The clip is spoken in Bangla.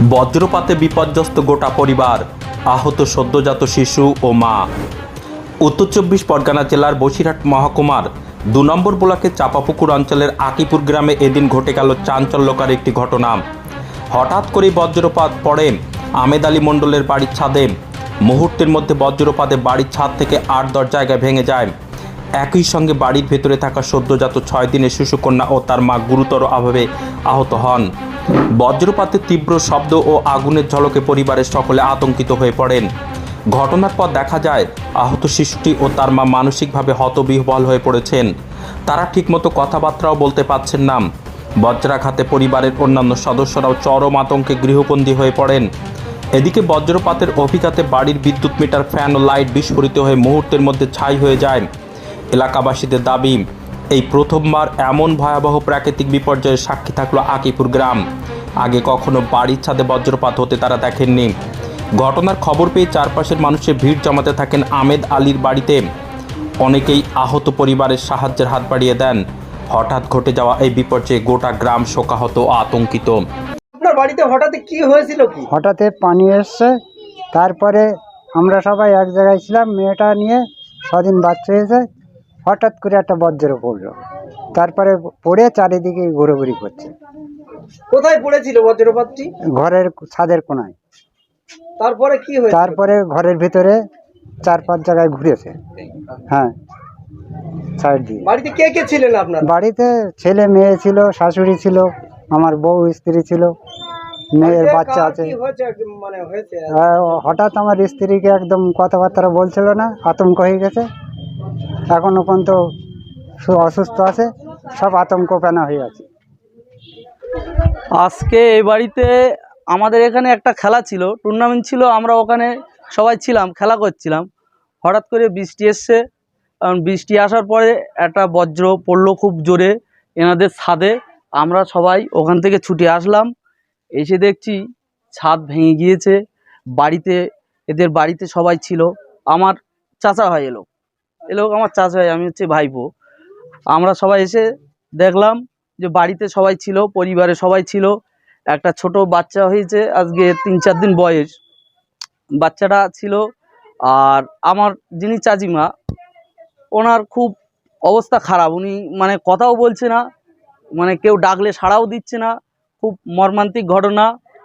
বজ্রপাতে বিপর্যস্ত গোটা পরিবার, আহত সদ্যজাত শিশু ও মা। উত্তর চব্বিশ পরগনা জেলার বসিরহাট মহকুমার দু নম্বর ব্লকের চাপাপুকুর অঞ্চলের আকিপুর গ্রামে এদিন ঘটে গেল চাঞ্চল্যকার একটি ঘটনা। হঠাৎ করেই বজ্রপাত পড়ে আমেদ আলী মণ্ডলের বাড়ির ছাদে। মুহূর্তের মধ্যে বজ্রপাতে বাড়ির ছাদ থেকে আট দশ জায়গায় ভেঙে যায়। একই সঙ্গে বাড়ির ভেতরে থাকা সদ্যজাত ছয় দিনের শিশুকন্যা ও তার মা গুরুতর অভাবে আহত হন। বজ্রপাতের তীব্র শব্দ ও আগুনের ঝলকে পরিবারের সকলে আতঙ্কিত হয়ে পড়েন। ঘটনার পর দেখা যায়, আহত শিশুটি ও তার মা মানসিকভাবে হতবিহ্বল হয়ে পড়েছেন। তারা ঠিকমতো কথাবার্তাও বলতে পারছেন না। বজ্রাঘাতে পরিবারের অন্যান্য সদস্যরাও চরম আতঙ্কে গৃহবন্দী হয়ে পড়েন। এদিকে বজ্রপাতের অভিঘাতে বাড়ির বিদ্যুৎ মিটার, ফ্যান ও লাইট বিস্ফোরিত হয়ে মুহূর্তের মধ্যে ছাই হয়ে যায়। এলাকাবাসীদের দাবি এই প্রথমবার এমন ভয়াবহ প্রাকৃতিক বিপর্যয়ের সাক্ষী থাকল আকিপুর গ্রাম। আগে কখনো বাড়ির ছাদে বজ্রপাত হতে তারা দেখেননি। ঘটনার খবর পেয়ে চারপাশের মানুষের ভিড় জমাতে থাকেন আমেদ আলীর বাড়িতে। অনেকেই আহত পরিবারের সাহায্যের হাত বাড়িয়ে দেন। হঠাৎ ঘটে যাওয়া এই বিপর্যয়ে গোটা গ্রাম শোকাহত আতঙ্কিত। আপনার বাড়িতে হঠাৎ কি হয়েছিল কি? হঠাৎ পানি এসছে। তারপরে আমরা সবাই এক জায়গায় ছিলাম। মেয়েটা নিয়ে ছদিন বাচ্চা হয়েছে। হঠাৎ করে একটা বজ্র পড়ল। তারপরে পড়ে চারিদিকে ঘুরোঘুরি করছে। কোথায় পড়েছিল বজ্রপাতটি? ঘরের ছাদের কোনায়। তারপরে কি হয়েছিল? তারপরে ঘরের ভিতরে চার পাঁচ জায়গায় ঘুরেছে। হ্যাঁ সাইড দিয়ে। বাড়িতে কে কে ছিলেন আপনার? বাড়িতে ছেলে মেয়ে ছিল শাশুড়ি ছিল আমার বউ স্ত্রী ছিল মেয়ের বাচ্চা আছে। হয়েছে মানে হয়েছে? হঠাৎ আমার স্ত্রীকে একদম কথাবার্তা বলছিল না আতঙ্ক হয়ে গেছে। এখনও পর্যন্ত অসুস্থ আছে, সব আতঙ্ক পেনা হয়ে আছে। আজকে এই বাড়িতে আমাদের এখানে একটা খেলা ছিল টুর্নামেন্ট ছিল, আমরা ওখানে সবাই ছিলাম, খেলা করছিলাম। হঠাৎ করে বৃষ্টি এসছে, কারণ বৃষ্টি আসার পরে একটা বজ্র পড়ল খুব জোরে এনাদের ছাদে, আমরা সবাই ওখান থেকে ছুটে আসলাম। এসে দেখছি ছাদ ভেঙে গিয়েছে, বাড়িতে, এদের বাড়িতে সবাই ছিল। আমার চাচা হয় এলো। এলো আমার চাচা হয়, আমি হচ্ছে ভাইপো। আমরা সবাই এসে দেখলাম যে বাড়িতে সবাই ছিল, পরিবারে সবাই ছিল। একটা ছোট বাচ্চা হয়েছে, আজকে তিন চার দিন বয়স। বাচ্চাটা ছিল আর আমার যিনি চাচিমা, ওনার খুব অবস্থা খারাপ। উনি মানে কথাও বলছে না মানে কেউ ডাকলে সাড়াও দিচ্ছে না, খুব মর্মান্তিক ঘটনা।